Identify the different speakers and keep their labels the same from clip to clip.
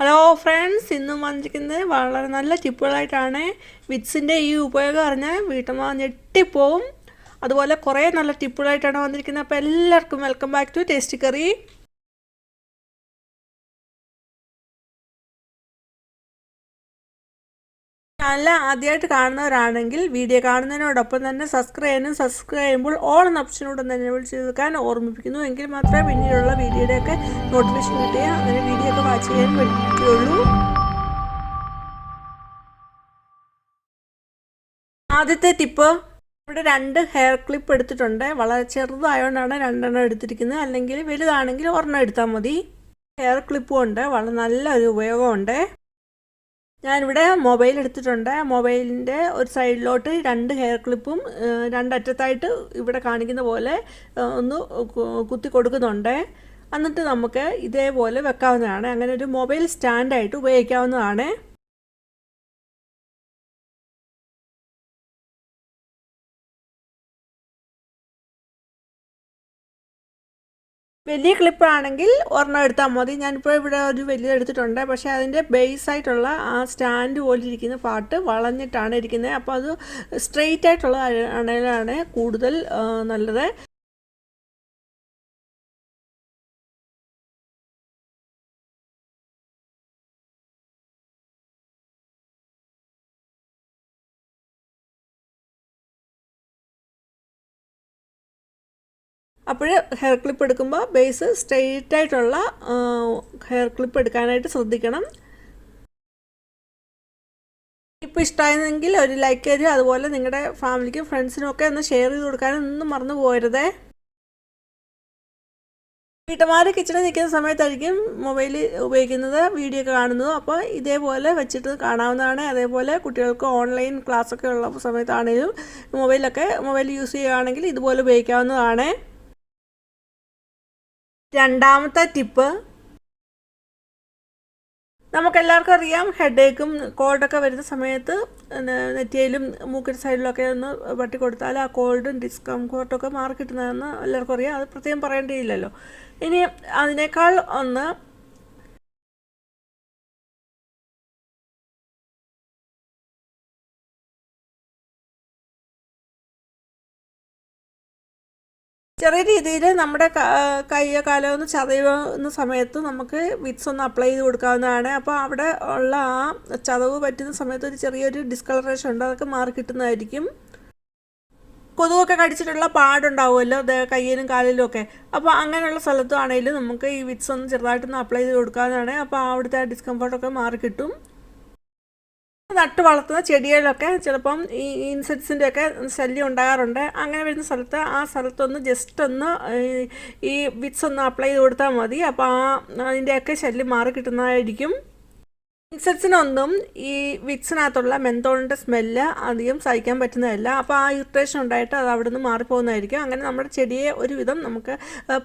Speaker 1: hello friends ഇന്നും വന്നിരിക്കുന്നത് വളരെ നല്ല ടിപ്പുകളായിട്ടാണ് വിത്സിൻ്റെ ഈ ഉപയോഗം അറിഞ്ഞാൽ വീട്ടമ്മ ഞെട്ടിപ്പോവും അതുപോലെ കുറേ നല്ല ടിപ്പുകളായിട്ടാണ് വന്നിരിക്കുന്നത് അപ്പോൾ
Speaker 2: എല്ലാവർക്കും welcome back to tasty curry channel ആദ്യമായിട്ട് കാണുന്നവരാണെങ്കിൽ
Speaker 1: വീഡിയോ കാണുന്നതിനോടൊപ്പം തന്നെ സബ്സ്ക്രൈബ് ചെയ്യാനും സബ്സ്ക്രൈബ് ചെയ്യുമ്പോൾ ഓൾ എന്ന തന്നെ എനേബിൾ ചെയ്തേക്കാൻ ഓർമ്മിപ്പിക്കുന്നു എങ്കിൽ മാത്രമേ പിന്നീടുള്ള വീഡിയോയുടെയൊക്കെ നോട്ടിഫിക്കേഷൻ കിട്ടുകയും അങ്ങനെ വീഡിയോ ഒക്കെ വാച്ച് ചെയ്യാൻ പറ്റുകയുള്ളൂ ആദ്യത്തെ ടിപ്പ് ഇവിടെ രണ്ട് ഹെയർ ക്ലിപ്പ് എടുത്തിട്ടുണ്ട് വളരെ ചെറുതായതുകൊണ്ടാണ് രണ്ടെണ്ണം എടുത്തിരിക്കുന്നത് അല്ലെങ്കിൽ വലുതാണെങ്കിൽ ഒരെണ്ണം എടുത്താൽ മതി ഹെയർ ക്ലിപ്പും ഉണ്ട് വളരെ നല്ലൊരു ഉപയോഗമുണ്ട് ഞാനിവിടെ മൊബൈൽ എടുത്തിട്ടുണ്ട് മൊബൈലിൻ്റെ ഒരു സൈഡിലോട്ട് രണ്ട് ഹെയർ ക്ലിപ്പും രണ്ടറ്റത്തായിട്ട് ഇവിടെ കാണിക്കുന്ന പോലെ ഒന്ന് കുത്തി കൊടുക്കുന്നുണ്ട് എന്നിട്ട് നമുക്ക് ഇതേപോലെ വെക്കാവുന്നതാണ് അങ്ങനെ ഒരു മൊബൈൽ
Speaker 2: സ്റ്റാൻഡായിട്ട് ഉപയോഗിക്കാവുന്നതാണ് വലിയ ക്ലിപ്പാണെങ്കിൽ ഒരെണ്ണം എടുത്താൽ മതി ഞാനിപ്പോൾ ഇവിടെ ഒരു വലിയ എടുത്തിട്ടുണ്ട്
Speaker 1: പക്ഷേ അതിൻ്റെ ബേസ് ആയിട്ടുള്ള ആ സ്റ്റാൻഡ് പോലെ ഇരിക്കുന്ന പാട്ട് വളഞ്ഞിട്ടാണ് ഇരിക്കുന്നത് അപ്പോൾ അത്
Speaker 2: സ്ട്രെയിറ്റ് ആയിട്ടുള്ള ആണെങ്കിലാണ് കൂടുതൽ നല്ലത് അപ്പോൾ ഹെയർ ക്ലിപ്പ് എടുക്കുമ്പോൾ ബേസ് സ്ട്രെയിറ്റ് ആയിട്ടുള്ള ഹെയർ ക്ലിപ്പ് എടുക്കാനായിട്ട്
Speaker 1: ശ്രദ്ധിക്കണം ഇപ്പോൾ ഇഷ്ടമായിരുന്നെങ്കിൽ ഒരു ലൈക്ക് തരും അതുപോലെ നിങ്ങളുടെ ഫാമിലിക്കും ഫ്രണ്ട്സിനും ഒക്കെ ഒന്ന് ഷെയർ ചെയ്ത് കൊടുക്കാനൊന്നും മറന്നു പോരുതേ വീട്ടുമാർ കിച്ചണിൽ നിൽക്കുന്ന സമയത്തായിരിക്കും മൊബൈൽ ഉപയോഗിക്കുന്നത് വീഡിയോ ഒക്കെ കാണുന്നത് അപ്പോൾ ഇതേപോലെ വെച്ചിട്ട് കാണാവുന്നതാണ് അതേപോലെ കുട്ടികൾക്ക് ഓൺലൈൻ ക്ലാസ് ഒക്കെ ഉള്ള സമയത്താണെങ്കിലും മൊബൈലൊക്കെ മൊബൈൽ യൂസ് ചെയ്യുകയാണെങ്കിൽ ഇതുപോലെ ഉപയോഗിക്കാവുന്നതാണ് രണ്ടാമത്തെ ടിപ്പ് നമുക്കെല്ലാവർക്കും അറിയാം ഹെഡേക്കും കോൾഡൊക്കെ വരുന്ന സമയത്ത് നെറ്റിയിലും മൂക്കിൻ്റെ സൈഡിലൊക്കെ ഒന്ന് വട്ടി കൊടുത്താൽ ആ കോൾഡും ഡിസ്കംഫോർട്ടൊക്കെ മാറി കിട്ടുന്നതെന്ന് എല്ലാവർക്കും അറിയാം അത്
Speaker 2: പ്രത്യേകം പറയേണ്ടിയില്ലല്ലോ ഇനി അതിനേക്കാൾ ഒന്ന് ചെറിയ രീതിയിൽ നമ്മുടെ കയ്യോ കാലോ ഒന്ന് ചതയുന്ന സമയത്ത് നമുക്ക് വിത്സ് ഒന്ന് അപ്ലൈ ചെയ്ത് കൊടുക്കാവുന്നതാണ്
Speaker 1: അപ്പോൾ അവിടെ ഉള്ള ആ ചതവ് പറ്റുന്ന സമയത്ത് ഒരു ചെറിയൊരു ഡിസ്കളറേഷൻ ഉണ്ട് അതൊക്കെ മാറി കിട്ടുന്നതായിരിക്കും കൊതുകൊക്കെ കടിച്ചിട്ടുള്ള പാടുണ്ടാവുമല്ലോ കയ്യിലും കാലിലും ഒക്കെ അപ്പോൾ അങ്ങനെയുള്ള സ്ഥലത്തും ആണെങ്കിലും നമുക്ക് ഈ വിത്സ് ഒന്ന് ചെറുതായിട്ടൊന്ന് അപ്ലൈ ചെയ്ത് കൊടുക്കാവുന്നതാണ് അപ്പോൾ അവിടുത്തെ ആ ഡിസ്കംഫർട്ടൊക്കെ മാറി കിട്ടും നട്ട് വളർത്തുന്ന ചെടികളിലൊക്കെ ചിലപ്പം ഈ ഇൻസെക്ട്സിൻ്റെ ഒക്കെ ശല്യം ഉണ്ടാകാറുണ്ട് അങ്ങനെ വരുന്ന സ്ഥലത്ത് ആ സ്ഥലത്തൊന്ന് ജസ്റ്റ് ഒന്ന് ഈ വിത്സ് ഒന്ന് അപ്ലൈ ചെയ്ത് കൊടുത്താൽ മതി അപ്പോൾ ആ അതിൻ്റെയൊക്കെ ശല്യം മാറി കിട്ടുന്നതായിരിക്കും ഇൻസെക്ട്സിനൊന്നും ഈ വിത്സിനകത്തുള്ള മെന്തോളിൻ്റെ സ്മെല്ല് അധികം സഹിക്കാൻ പറ്റുന്നതല്ല അപ്പോൾ ആ ഇറിറ്റേഷൻ ഉണ്ടായിട്ട് അത് അവിടെ നിന്ന് മാറിപ്പോകുന്നതായിരിക്കും അങ്ങനെ നമ്മുടെ ചെടിയെ ഒരുവിധം നമുക്ക്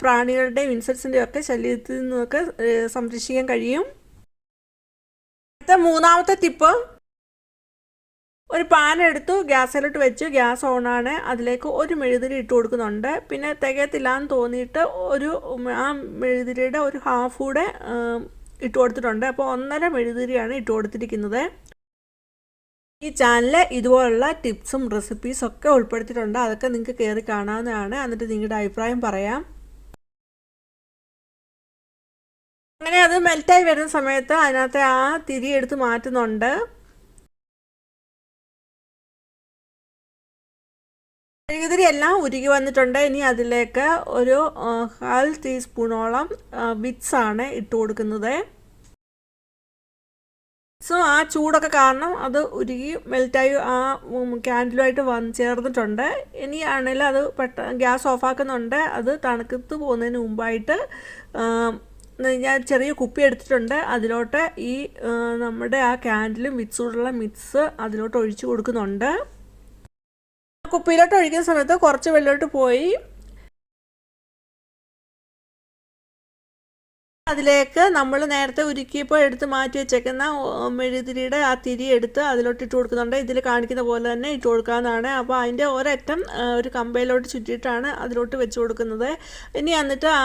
Speaker 1: പ്രാണികളുടെയും ഇൻസെക്ട്സിൻ്റെയും ഒക്കെ ശല്യത്തിൽ നിന്നൊക്കെ സംരക്ഷിക്കാൻ കഴിയും അടുത്ത മൂന്നാമത്തെ ടിപ്പ് ഒരു പാൻ എടുത്തു ഗ്യാസിലോട്ട് വെച്ചു ഗ്യാസ് ഓണാണ് അതിലേക്ക് ഒരു മെഴുതിരി ഇട്ട് കൊടുക്കുന്നുണ്ട് പിന്നെ തികയത്തില്ലാന്ന് തോന്നിയിട്ട് ഒരു ആ മെഴുതിരിയുടെ ഒരു ഹാഫ് കൂടെ ഇട്ട് കൊടുത്തിട്ടുണ്ട് അപ്പോൾ ഒന്നര മെഴുതിരിയാണ് ഇട്ട് കൊടുത്തിരിക്കുന്നത് ഈ ചാനലിൽ ഇതുപോലുള്ള ടിപ്സും റെസിപ്പീസും ഒക്കെ ഉൾപ്പെടുത്തിയിട്ടുണ്ട് അതൊക്കെ നിങ്ങൾക്ക് കയറി കാണാവുന്നതാണ് എന്നിട്ട് നിങ്ങളുടെ അഭിപ്രായം പറയാം
Speaker 2: അങ്ങനെ അത് മെൽറ്റായി വരുന്ന സമയത്ത് അതിനകത്തെ ആ തിരി എടുത്ത് മാറ്റുന്നുണ്ട് മെഴുകുതിരി എല്ലാം ഉരുകി വന്നിട്ടുണ്ട് ഇനി അതിലേക്ക് ഒരു
Speaker 1: ഹാൽ ടീസ്പൂണോളം വിറ്റ്സ് ആണ് ഇട്ട് കൊടുക്കുന്നത് സോ ആ ചൂടൊക്കെ കാരണം അത് ഉരുകി മെൽറ്റായി ആ ക്യാൻഡിലുമായിട്ട് വന്ന് ചേർന്നിട്ടുണ്ട് ഇനി ആണെങ്കിൽ അത് പെട്ട ഗ്യാസ് ഓഫാക്കുന്നുണ്ട് അത് തണുക്കത്ത് പോകുന്നതിന് മുമ്പായിട്ട് ഞാൻ ചെറിയ കുപ്പി എടുത്തിട്ടുണ്ട് അതിലോട്ട് ഈ നമ്മുടെ ആ ക്യാൻഡിലും മിക്സോടുള്ള മിക്സ് അതിലോട്ട് ഒഴിച്ചു കൊടുക്കുന്നുണ്ട്
Speaker 2: കുപ്പിയിലോട്ട് ഒഴിക്കുന്ന സമയത്ത് കുറച്ച് വെള്ളോട്ട് പോയി അതിലേക്ക് നമ്മൾ നേരത്തെ ഉരുക്കിയപ്പോൾ എടുത്ത്
Speaker 1: മാറ്റി വെച്ചേക്കുന്ന മെഴുതിരിയുടെ ആ തിരി എടുത്ത് അതിലോട്ട് ഇട്ട് കൊടുക്കുന്നുണ്ട് ഇതിൽ കാണിക്കുന്ന പോലെ തന്നെ ഇട്ട് കൊടുക്കാവുന്നതാണ് അപ്പോൾ അതിൻ്റെ ഒരറ്റം ഒരു കമ്പയിലോട്ട് ചുറ്റിയിട്ടാണ് അതിലോട്ട് വെച്ച് കൊടുക്കുന്നത് ഇനി എന്നിട്ട് ആ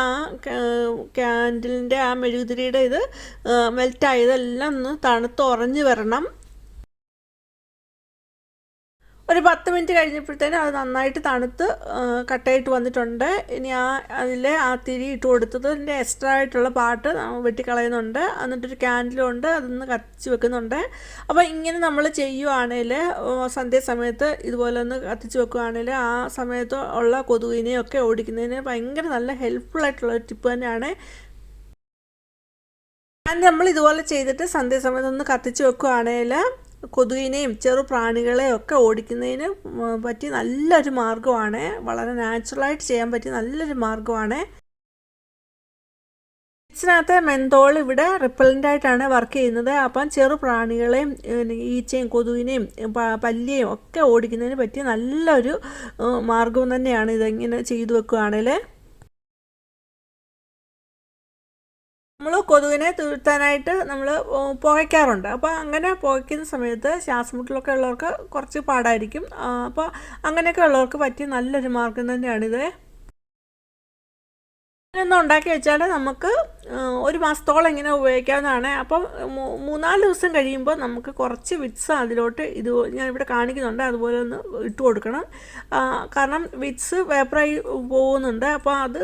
Speaker 1: ക്യാൻഡിലിൻ്റെ ആ മെഴുകുതിരിയുടെ ഇത് മെൽറ്റായതെല്ലാം ഒന്ന് തണുത്ത് ഉറഞ്ഞു വരണം ഒരു പത്ത് മിനിറ്റ് കഴിഞ്ഞപ്പോഴത്തേനും അത് നന്നായിട്ട് തണുത്ത് കട്ടയിട്ട് വന്നിട്ടുണ്ട് ഇനി ആ അതിലെ ആ തിരി ഇട്ട് അതിൻ്റെ എക്സ്ട്രാ ആയിട്ടുള്ള പാട്ട് വെട്ടിക്കളയുന്നുണ്ട് എന്നിട്ടൊരു ക്യാൻഡിലുണ്ട് അതൊന്ന് കത്തിച്ച് വെക്കുന്നുണ്ട് അപ്പോൾ ഇങ്ങനെ നമ്മൾ ചെയ്യുവാണെങ്കിൽ സന്ധ്യ സമയത്ത് ഇതുപോലെ ഒന്ന് കത്തിച്ച് വെക്കുകയാണെങ്കിൽ ആ സമയത്ത് ഉള്ള കൊതുകിനെയൊക്കെ ഓടിക്കുന്നതിന് ഭയങ്കര നല്ല ഹെൽപ്ഫുൾ ആയിട്ടുള്ള ഒരു ടിപ്പ് തന്നെയാണ് ഞാൻ നമ്മൾ ഇതുപോലെ ചെയ്തിട്ട് സന്ധ്യാസമയത്ത് ഒന്ന് കത്തിച്ച് വെക്കുകയാണെങ്കിൽ കൊതുകിനെയും ചെറു പ്രാണികളെയും ഒക്കെ ഓടിക്കുന്നതിന് പറ്റി നല്ലൊരു മാർഗ്ഗമാണ് വളരെ നാച്ചുറലായിട്ട് ചെയ്യാൻ പറ്റിയ നല്ലൊരു മാർഗ്ഗമാണ് ഇതിനകത്ത് മെന്തോൾ ഇവിടെ റിപ്പലൻ്റായിട്ടാണ് ആയിട്ടാണ് വർക്ക് ചെയ്യുന്നത് അപ്പം ചെറു പ്രാണികളെയും ഈച്ചയും കൊതുകിനെയും പല്ലിയെയും ഒക്കെ ഓടിക്കുന്നതിന് പറ്റിയ നല്ലൊരു മാർഗം തന്നെയാണ് ഇതെങ്ങനെ ചെയ്തു വെക്കുകയാണെങ്കിൽ നമ്മൾ കൊതുകിനെ തുരുത്താനായിട്ട് നമ്മൾ പുകയ്ക്കാറുണ്ട് അപ്പോൾ അങ്ങനെ പുകയ്ക്കുന്ന സമയത്ത് ശ്വാസമുട്ടിലൊക്കെ ഉള്ളവർക്ക് കുറച്ച് പാടായിരിക്കും അപ്പോൾ അങ്ങനെയൊക്കെ ഉള്ളവർക്ക് പറ്റിയ നല്ലൊരു മാർഗം തന്നെയാണിത് ഉണ്ടാക്കി വെച്ചാൽ നമുക്ക് ഒരു മാസത്തോളം ഇങ്ങനെ ഉപയോഗിക്കാവുന്നതാണ് അപ്പം മൂന്നാല് ദിവസം കഴിയുമ്പോൾ നമുക്ക് കുറച്ച് വിറ്റ്സ് അതിലോട്ട് ഇത് ഞാൻ ഇവിടെ കാണിക്കുന്നുണ്ട് അതുപോലെ ഒന്ന് ഇട്ട് കൊടുക്കണം കാരണം വിറ്റ്സ് വേപ്പറായി പോകുന്നുണ്ട് അപ്പോൾ അത്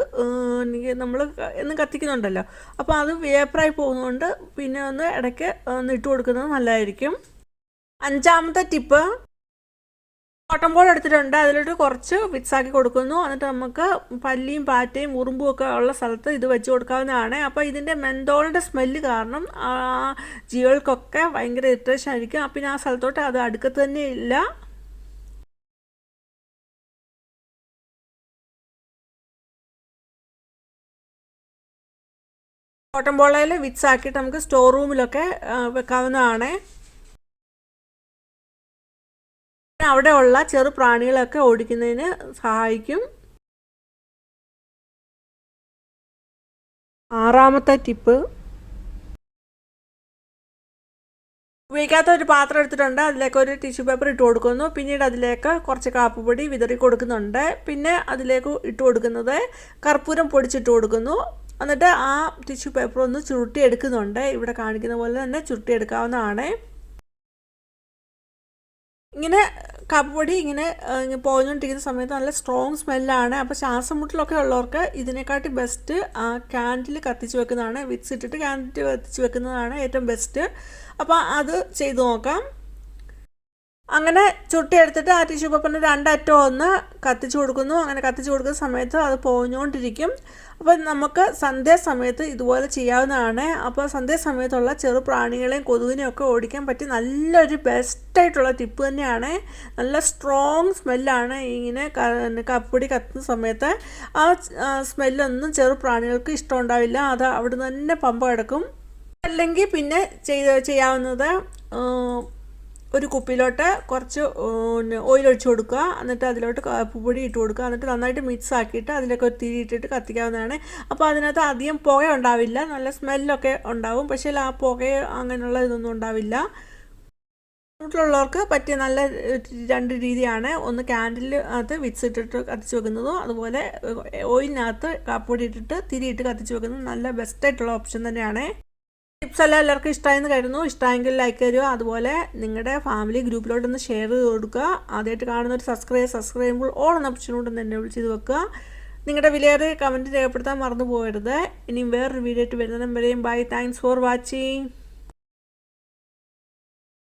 Speaker 1: നമ്മൾ എന്നും കത്തിക്കുന്നുണ്ടല്ലോ അപ്പോൾ അത് വേപ്പറായി പോകുന്നതുകൊണ്ട് പിന്നെ ഒന്ന് ഇടയ്ക്ക് ഒന്ന് ഇട്ട് കൊടുക്കുന്നത് നല്ലതായിരിക്കും അഞ്ചാമത്തെ ടിപ്പ് കോട്ടൺ ബോൾ എടുത്തിട്ടുണ്ട് അതിലോട്ട് കുറച്ച് ആക്കി കൊടുക്കുന്നു എന്നിട്ട് നമുക്ക് പല്ലിയും പാറ്റയും ഉറുമ്പും ഒക്കെ ഉള്ള സ്ഥലത്ത് ഇത് വെച്ച് കൊടുക്കാവുന്നതാണ് അപ്പോൾ ഇതിൻ്റെ മെന്തോളിൻ്റെ സ്മെല്ല് കാരണം
Speaker 2: ജീവികൾക്കൊക്കെ ഭയങ്കര ഇറിറ്റേഷൻ ആയിരിക്കും പിന്നെ ആ സ്ഥലത്തോട്ട് അത് അടുക്കത്ത് തന്നെ ഇല്ല കോട്ടൺ ബോളയിൽ ആക്കിയിട്ട് നമുക്ക് സ്റ്റോർ റൂമിലൊക്കെ വെക്കാവുന്നതാണ് അവിടെയുള്ള ചെറു പ്രാണികളൊക്കെ ഓടിക്കുന്നതിന് സഹായിക്കും ആറാമത്തെ ടിപ്പ് ഉപയോഗിക്കാത്ത ഒരു പാത്രം എടുത്തിട്ടുണ്ട് അതിലേക്ക് ഒരു ടിഷ്യൂ പേപ്പർ ഇട്ട് കൊടുക്കുന്നു പിന്നീട്
Speaker 1: അതിലേക്ക് കുറച്ച് കാപ്പുപൊടി വിതറി കൊടുക്കുന്നുണ്ട് പിന്നെ അതിലേക്ക് ഇട്ട് കൊടുക്കുന്നത് കർപ്പൂരം പൊടിച്ചിട്ട് കൊടുക്കുന്നു എന്നിട്ട് ആ ടിഷ്യൂ പേപ്പർ ഒന്ന് ചുരുട്ടി എടുക്കുന്നുണ്ട് ഇവിടെ കാണിക്കുന്ന പോലെ തന്നെ ചുരുട്ടി എടുക്കാവുന്നതാണ് ഇങ്ങനെ കാപ്പി ഇങ്ങനെ പോയിക്കൊണ്ടിരിക്കുന്ന സമയത്ത് നല്ല സ്ട്രോങ് സ്മെല്ലാണ് അപ്പോൾ ശ്വാസം മുട്ടിലൊക്കെ ഉള്ളവർക്ക് ഇതിനെക്കാട്ടി ബെസ്റ്റ് ക്യാൻഡിൽ കത്തിച്ച് വെക്കുന്നതാണ് വിക്സ് ഇട്ടിട്ട് ക്യാൻഡിൽ കത്തിച്ച് വെക്കുന്നതാണ് ഏറ്റവും ബെസ്റ്റ് അപ്പോൾ അത് ചെയ്ത് നോക്കാം അങ്ങനെ ചുട്ടിയെടുത്തിട്ട് ആ ടിഷ്യൂ പേപ്പറിന് രണ്ടറ്റം ഒന്ന് കത്തിച്ചു കൊടുക്കുന്നു അങ്ങനെ കത്തിച്ചു കൊടുക്കുന്ന സമയത്ത് അത് പോഞ്ഞുകൊണ്ടിരിക്കും അപ്പോൾ നമുക്ക് സന്ധ്യാസമയത്ത് ഇതുപോലെ ചെയ്യാവുന്നതാണ് അപ്പോൾ സന്ധ്യാസമയത്തുള്ള ചെറു പ്രാണികളെയും കൊതുകിനെയും ഒക്കെ ഓടിക്കാൻ പറ്റി നല്ലൊരു ബെസ്റ്റായിട്ടുള്ള ടിപ്പ് തന്നെയാണ് നല്ല സ്ട്രോങ് സ്മെല്ലാണ് ഇങ്ങനെ കപ്പടി കത്തുന്ന സമയത്ത് ആ സ്മെല്ലൊന്നും ചെറു പ്രാണികൾക്ക് ഇഷ്ടം ഉണ്ടാവില്ല അത് അവിടെ തന്നെ പമ്പ കിടക്കും അല്ലെങ്കിൽ പിന്നെ ചെയ്ത് ചെയ്യാവുന്നത് ഒരു കുപ്പിയിലോട്ട് കുറച്ച് പിന്നെ ഓയിൽ ഒഴിച്ച് കൊടുക്കുക എന്നിട്ട് അതിലോട്ട് കാപ്പുപൊടി ഇട്ട് കൊടുക്കുക എന്നിട്ട് നന്നായിട്ട് മിക്സ് ആക്കിയിട്ട് അതിലൊക്കെ ഒരു തിരി ഇട്ടിട്ട് കത്തിക്കാവുന്നതാണ് അപ്പോൾ അതിനകത്ത് അധികം പുക ഉണ്ടാവില്ല നല്ല സ്മെല്ലൊക്കെ ഉണ്ടാവും പക്ഷേ ആ പുക അങ്ങനെയുള്ള ഇതൊന്നും ഉണ്ടാവില്ല വീട്ടിലുള്ളവർക്ക് പറ്റിയ നല്ല രണ്ട് രീതിയാണ് ഒന്ന് ക്യാൻഡിൽ അകത്ത് വിക്സ് ഇട്ടിട്ട് കത്തിച്ച് വെക്കുന്നതും അതുപോലെ ഓയിലിനകത്ത് കാപ്പുപൊടി ഇട്ടിട്ട് തിരിയിട്ട് കത്തിച്ച് വെക്കുന്നതും നല്ല ബെസ്റ്റായിട്ടുള്ള ഓപ്ഷൻ തന്നെയാണ് ടിപ്സ് എല്ലാം എല്ലാവർക്കും ഇഷ്ടമായെന്ന് കരുതുന്നു ഇഷ്ടമായെങ്കിൽ ലൈക്ക് തരിക അതുപോലെ നിങ്ങളുടെ ഫാമിലി ഗ്രൂപ്പിലോട്ടൊന്ന് ഷെയർ ചെയ്ത് കൊടുക്കുക ആദ്യമായിട്ട് കാണുന്ന ഒരു സബ്സ്ക്രൈബ് സബ്സ്ക്രൈബ് ചെയ്യുമ്പോൾ ഓൾ എന്ന ഓപ്ഷനോടൊന്ന് എന്നെ വിളിച്ച് വെക്കുക നിങ്ങളുടെ വിലയേറെ കമൻറ്റ്
Speaker 2: രേഖപ്പെടുത്താൻ മറന്നു പോകരുത് ഇനിയും വേറൊരു വീഡിയോ ആയിട്ട് വരുന്നതും വരെയും ബൈ താങ്ക്സ് ഫോർ വാച്ചിങ്